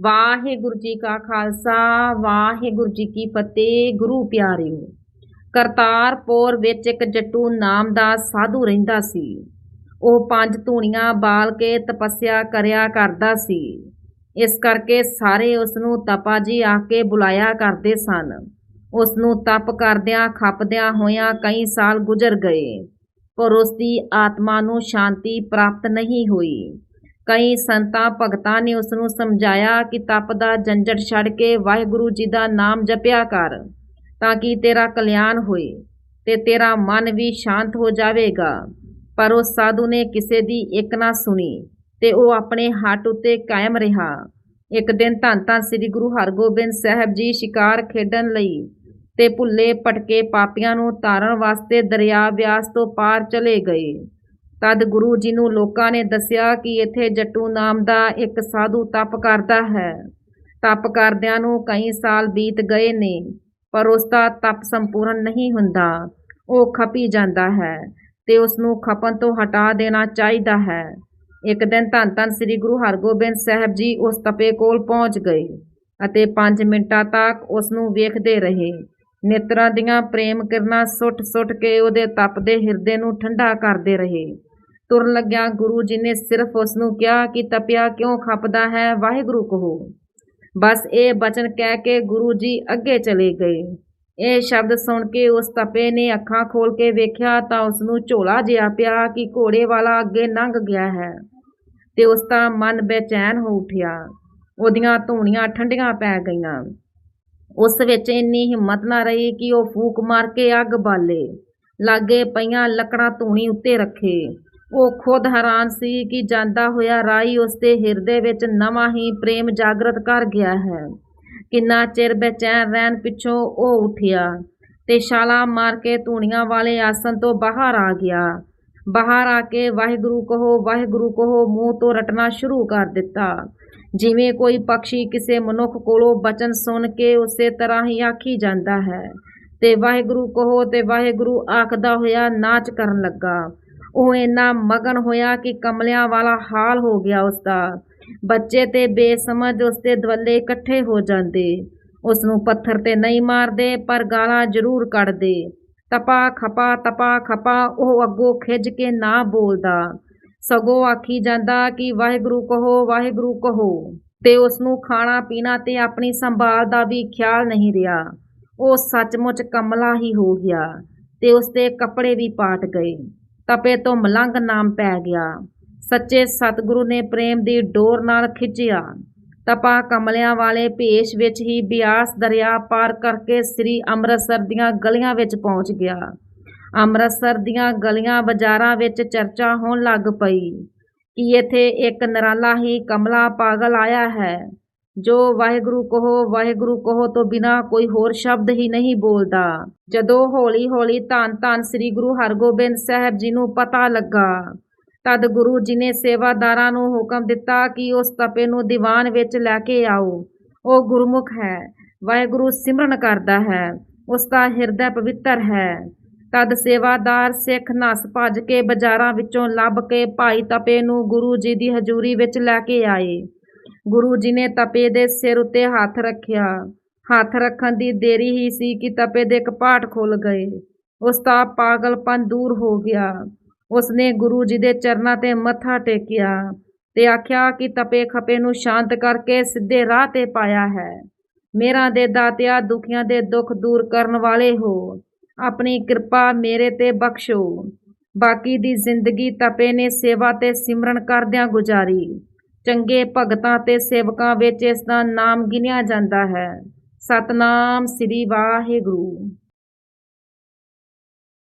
ਵਾਹਿਗੁਰੂ ਜੀ ਕਾ ਖਾਲਸਾ, ਵਾਹਿਗੁਰੂ ਜੀ ਕੀ ਫਤਿਹ, ਗੁਰੂ ਪਿਆਰਿਓ। ਕਰਤਾਰਪੁਰ ਵਿੱਚ ਇੱਕ ਜੱਟੂ ਨਾਮ ਦਾ ਸਾਧੂ ਰਹਿੰਦਾ ਸੀ। ਉਹ ਪੰਜ ਧੂਣੀਆਂ ਬਾਲ ਕੇ ਤਪੱਸਿਆ ਕਰਿਆ ਕਰਦਾ ਸੀ। ਇਸ ਕਰਕੇ ਸਾਰੇ ਉਸ ਨੂੰ ਤਪਾ ਜੀ ਆ ਕੇ ਬੁਲਾਇਆ ਕਰਦੇ ਸਨ। ਉਸ ਨੂੰ ਤਪ ਕਰਦਿਆਂ, ਖੱਪਦਿਆਂ ਹੋਇਆਂ ਕਈ ਸਾਲ ਗੁਜ਼ਰ ਗਏ, ਪਰ ਉਸ ਦੀ ਆਤਮਾ ਨੂੰ ਸ਼ਾਂਤੀ ਪ੍ਰਾਪਤ ਨਹੀਂ ਹੋਈ। ਕਈ ਸੰਤਾਂ ਭਗਤਾਂ ਨੇ ਉਸ ਨੂੰ ਸਮਝਾਇਆ ਕਿ ਤਪ ਦਾ ਜੰਜਟ ਛੱਡ ਕੇ ਵਾਹਿਗੁਰੂ ਜੀ ਦਾ ਨਾਮ ਜਪਿਆ ਕਰ ਤਾਂ ਕਿ ਤੇਰਾ ਕਲਿਆਣ ਹੋਏ ਤੇ ਤੇਰਾ ਮਨ ਵੀ ਸ਼ਾਂਤ ਹੋ ਜਾਵੇਗਾ। ਪਰ ਉਸ ਸਾਧੂ ਨੇ ਕਿਸੇ ਦੀ ਇੱਕ ਨਾ ਸੁਣੀ ਤੇ ਉਹ ਆਪਣੇ ਹੱਟ ਉੱਤੇ ਕਾਇਮ ਰਿਹਾ। ਇੱਕ ਦਿਨ ਧੰਨ ਧੰਨ ਸ੍ਰੀ ਗੁਰੂ ਹਰਗੋਬਿੰਦ ਸਾਹਿਬ ਜੀ ਸ਼ਿਕਾਰ ਖੇਡਣ ਲਈ ਤੇ ਭੁੱਲੇ ਭਟਕੇ ਪਾਪੀਆਂ ਨੂੰ ਤਾਰਨ ਵਾਸਤੇ ਦਰਿਆ ਵਿਆਸ ਤੋਂ ਪਾਰ ਚਲੇ ਗਏ। ਤਦ ਗੁਰੂ ਜੀ ਨੂੰ ਲੋਕਾਂ ਨੇ ਦੱਸਿਆ ਕਿ ਇੱਥੇ ਜੱਟੂ ਨਾਮ ਦਾ ਇੱਕ ਸਾਧੂ ਤਪ ਕਰਦਾ ਹੈ। ਤਪ ਕਰਦਿਆਂ ਨੂੰ ਕਈ ਸਾਲ ਬੀਤ ਗਏ ਨੇ, ਪਰ ਉਸ ਦਾ ਤਪ ਸੰਪੂਰਨ ਨਹੀਂ ਹੁੰਦਾ। ਉਹ ਖਪੀ ਜਾਂਦਾ ਹੈ ਤੇ ਉਸ ਨੂੰ ਖਪਣ ਤੋਂ ਹਟਾ ਦੇਣਾ ਚਾਹੀਦਾ ਹੈ। ਇੱਕ ਦਿਨ ਧੰਨ ਧੰਨ ਸ੍ਰੀ ਗੁਰੂ ਹਰਗੋਬਿੰਦ ਸਾਹਿਬ ਜੀ ਉਸ ਤਪੇ ਕੋਲ ਪਹੁੰਚ ਗਏ ਅਤੇ 5 ਮਿੰਟਾਂ ਤੱਕ ਉਸ ਨੂੰ ਵੇਖਦੇ ਰਹੇ। ਨੇਤਰਾਂ ਦੀਆਂ ਪ੍ਰੇਮ ਕਿਰਨਾਂ ਸੁੱਟ-ਸੁੱਟ ਕੇ ਉਹਦੇ ਤਪਦੇ ਹਿਰਦੇ ਨੂੰ ਠੰਡਾ ਕਰਦੇ ਰਹੇ। ਤੁਰਨ ਲੱਗਿਆ ਗੁਰੂ ਜੀ ਨੇ ਸਿਰਫ ਉਸ ਨੂੰ ਕਿਹਾ ਕਿ ਤਪਿਆ ਕਿਉਂ ਖਪਦਾ ਹੈ, ਵਾਹਿਗੁਰੂ ਕਹੋ। ਬਸ ਇਹ ਬਚਨ ਕਹਿ ਕੇ ਗੁਰੂ ਜੀ ਅੱਗੇ ਚਲੇ ਗਏ। ਇਹ ਸ਼ਬਦ ਸੁਣ ਕੇ ਉਸ ਤਪੇ ਨੇ ਅੱਖਾਂ ਖੋਲ ਕੇ ਵੇਖਿਆ ਤਾਂ ਉਸ ਨੂੰ ਝੋਲਾ ਜਿਹਾ ਪਿਆ ਕਿ ਘੋੜੇ ਵਾਲਾ ਅੱਗੇ ਲੰਘ ਗਿਆ ਹੈ ਤੇ ਉਸ ਦਾ ਮਨ ਬੇਚੈਨ ਹੋ ਉੱਠਿਆ। ਉਹਦੀਆਂ ਧੂਣੀਆਂ ਠੰਡੀਆਂ ਪੈ ਗਈਆਂ। ਉਸ ਵਿੱਚ ਇੰਨੀ ਹਿੰਮਤ ਨਾ ਰਹੀ ਕਿ ਉਹ ਫੂਕ ਮਾਰ ਕੇ ਅੱਗ ਬਾਲੇ। ਲਾਗੇ ਪਈਆਂ ਲੱਕੜਾਂ ਧੂਣੀ ਉੱਤੇ ਰੱਖੇ। ਉਹ ਖੁਦ ਹੈਰਾਨ ਸੀ ਕਿ ਜਾਂਦਾ ਹੋਇਆ ਰਾਈ ਉਸਦੇ ਹਿਰਦੇ ਵਿੱਚ ਨਵਾਂ ਹੀ ਪ੍ਰੇਮ ਜਾਗਰਤ ਕਰ ਗਿਆ ਹੈ। ਕਿੰਨਾ ਚਿਰ ਬੇਚੈਨ ਰਹਿਣ ਪਿੱਛੋਂ ਉਹ ਉੱਠਿਆ ਤੇ ਛਾਲਾ ਮਾਰ ਕੇ ਧੂਣੀਆਂ ਵਾਲੇ ਆਸਨ ਤੋਂ ਬਾਹਰ ਆ ਗਿਆ। ਬਾਹਰ ਆ ਕੇ ਵਾਹਿਗੁਰੂ ਕਹੋ ਵਾਹਿਗੁਰੂ ਕਹੋ, ਮੂੰਹ ਤੋਂ ਰਟਣਾ ਸ਼ੁਰੂ ਕਰ ਦਿੱਤਾ। ਜਿਵੇਂ ਕੋਈ ਪੰਛੀ ਕਿਸੇ ਮਨੁੱਖ ਕੋਲੋਂ ਬਚਨ ਸੁਣ ਕੇ ਉਸੇ ਤਰ੍ਹਾਂ ਹੀ ਆਖੀ ਜਾਂਦਾ ਹੈ। ਤੇ ਵਾਹਿਗੁਰੂ ਕਹੋ ਤੇ ਵਾਹਿਗੁਰੂ ਆਖਦਾ ਹੋਇਆ ਨਾਚ ਕਰਨ ਲੱਗਾ। ਉਹ ਇੰਨਾ ਮਗਨ ਹੋਇਆ ਕਿ ਕਮਲਿਆਂ ਵਾਲਾ ਹਾਲ ਹੋ ਗਿਆ ਉਸ ਦਾ ਬੱਚੇ ਤੇ ਬੇਸਮਝ ਉਸ ਦੇ ਦਵੱਲੇ ਇਕੱਠੇ ਹੋ ਜਾਂਦੇ। ਉਸ ਨੂੰ ਪੱਥਰ ਤੇ ਨਹੀਂ ਮਾਰਦੇ, ਪਰ ਗਾਲਾਂ ਜ਼ਰੂਰ ਕੱਢਦੇ। ਤਪਾ ਖਪਾ ਤਪਾ ਖਪਾ, ਉਹ ਅੱਗੋਂ ਖਿੱਚ ਕੇ ਨਾ ਬੋਲਦਾ। ਸਗੋਂ ਆਖੀ ਜਾਂਦਾ ਕਿ, ਵਾਹਿਗੁਰੂ ਕਹੋ ਵਾਹਿਗੁਰੂ ਕਹੋ। ਤੇ ਉਸ ਨੂੰ ਖਾਣਾ ਪੀਣਾ ਤੇ ਆਪਣੀ ਸੰਭਾਲ ਦਾ ਵੀ ਖਿਆਲ ਨਹੀਂ ਰਿਹਾ। ਉਹ ਸੱਚਮੁੱਚ ਕਮਲਾ ਹੀ ਹੋ ਗਿਆ ਤੇ ਉਸ ਦੇ ਕੱਪੜੇ ਵੀ ਪਾਟ ਗਏ। ਤਪੇ ਤੋਂ ਮਲੰਗ ਨਾਮ ਪੈ ਗਿਆ। ਸੱਚੇ ਸਤਿਗੁਰੂ ਨੇ ਪ੍ਰੇਮ ਦੀ ਡੋਰ ਨਾਲ ਖਿੱਚਿਆ। ਤਪਾ ਕਮਲਿਆਂ ਵਾਲੇ ਭੇਸ਼ ਵਿੱਚ ਹੀ ਬਿਆਸ ਦਰਿਆ ਪਾਰ ਕਰਕੇ ਸ੍ਰੀ ਅੰਮ੍ਰਿਤਸਰ ਦੀਆਂ ਗਲੀਆਂ ਵਿੱਚ ਪਹੁੰਚ ਗਿਆ। ਅੰਮ੍ਰਿਤਸਰ ਦੀਆਂ ਗਲੀਆਂ ਬਾਜ਼ਾਰਾਂ ਵਿੱਚ ਚਰਚਾ ਹੋਣ ਲੱਗ ਪਈ ਕਿ ਇੱਥੇ ਇੱਕ ਨਰਾਲਾ ਹੀ ਕਮਲਾ ਪਾਗਲ ਆਇਆ ਹੈ। ਜੋ ਵਾਹਿਗੁਰੂ ਕਹੋ ਵਾਹਿਗੁਰੂ ਕਹੋ ਤੋਂ ਬਿਨਾ ਕੋਈ ਹੋਰ ਸ਼ਬਦ ਹੀ ਨਹੀਂ ਬੋਲਦਾ। ਜਦੋਂ ਹੌਲੀ ਹੌਲੀ ਧੰਨ ਧੰਨ ਸ੍ਰੀ ਗੁਰੂ ਹਰਗੋਬਿੰਦ ਸਾਹਿਬ ਜੀ ਨੂੰ ਪਤਾ ਲੱਗਾ, ਤਦ ਗੁਰੂ ਜੀ ਨੇ ਸੇਵਾਦਾਰਾਂ ਨੂੰ ਹੁਕਮ ਦਿੱਤਾ ਕਿ ਉਸ ਤਪੇ ਨੂੰ ਦੀਵਾਨ ਵਿੱਚ ਲੈ ਕੇ ਆਓ। ਉਹ ਗੁਰਮੁਖ ਹੈ, ਵਾਹਿਗੁਰੂ ਸਿਮਰਨ ਕਰਦਾ ਹੈ, ਉਸ ਦਾ ਹਿਰਦਾ ਪਵਿੱਤਰ ਹੈ। ਤਦ ਸੇਵਾਦਾਰ ਸਿੱਖ ਨਸ ਭੱਜ ਕੇ ਬਾਜ਼ਾਰਾਂ ਵਿੱਚੋਂ ਲੱਭ ਕੇ ਭਾਈ ਤਪੇ ਨੂੰ ਗੁਰੂ ਜੀ ਦੀ ਹਜ਼ੂਰੀ ਵਿੱਚ ਲੈ ਕੇ ਆਏ। ਗੁਰੂ ਜੀ ਨੇ ਤਪੇ ਦੇ ਸਿਰ ਉੱਤੇ ਹੱਥ ਰੱਖਿਆ। ਹੱਥ ਰੱਖਣ ਦੀ ਦੇਰੀ ਹੀ ਸੀ ਕਿ ਤਪੇ ਦੇ ਕਪਾਟ ਖੁੱਲ ਗਏ। ਉਸ ਦਾ ਪਾਗਲਪਨ ਦੂਰ ਹੋ ਗਿਆ। ਉਸ ਨੇ ਗੁਰੂ ਜੀ ਦੇ ਚਰਨਾਂ ਤੇ ਮੱਥਾ ਟੇਕਿਆ ਤੇ ਆਖਿਆ ਕਿ ਤਪੇ ਖਪੇ ਨੂੰ ਸ਼ਾਂਤ ਕਰਕੇ ਸਿੱਧੇ ਰਾਹ ਤੇ ਪਾਇਆ ਹੈ। ਮੇਰਾ ਦੇ ਦਾਤਿਆ ਦੁਖੀਆਂ ਦੇ ਦੁੱਖ ਦੂਰ ਕਰਨ ਵਾਲੇ ਹੋ। ਆਪਣੀ ਕਿਰਪਾ ਮੇਰੇ ਤੇ ਬਖਸ਼ੋ। ਬਾਕੀ ਦੀ ਜ਼ਿੰਦਗੀ ਤਪੇ ਨੇ ਸੇਵਾ ਤੇ ਸਿਮਰਨ ਕਰਦਿਆਂ ਗੁਜ਼ਾਰੀ। ਚੰਗੇ ਭਗਤਾਂ ਤੇ ਸੇਵਕਾਂ ਵਿੱਚ ਇਸ ਦਾ ਨਾਮ ਗਿਣਿਆ ਜਾਂਦਾ ਹੈ। ਸਤਨਾਮ ਸ੍ਰੀ ਵਾਹਿਗੁਰੂ।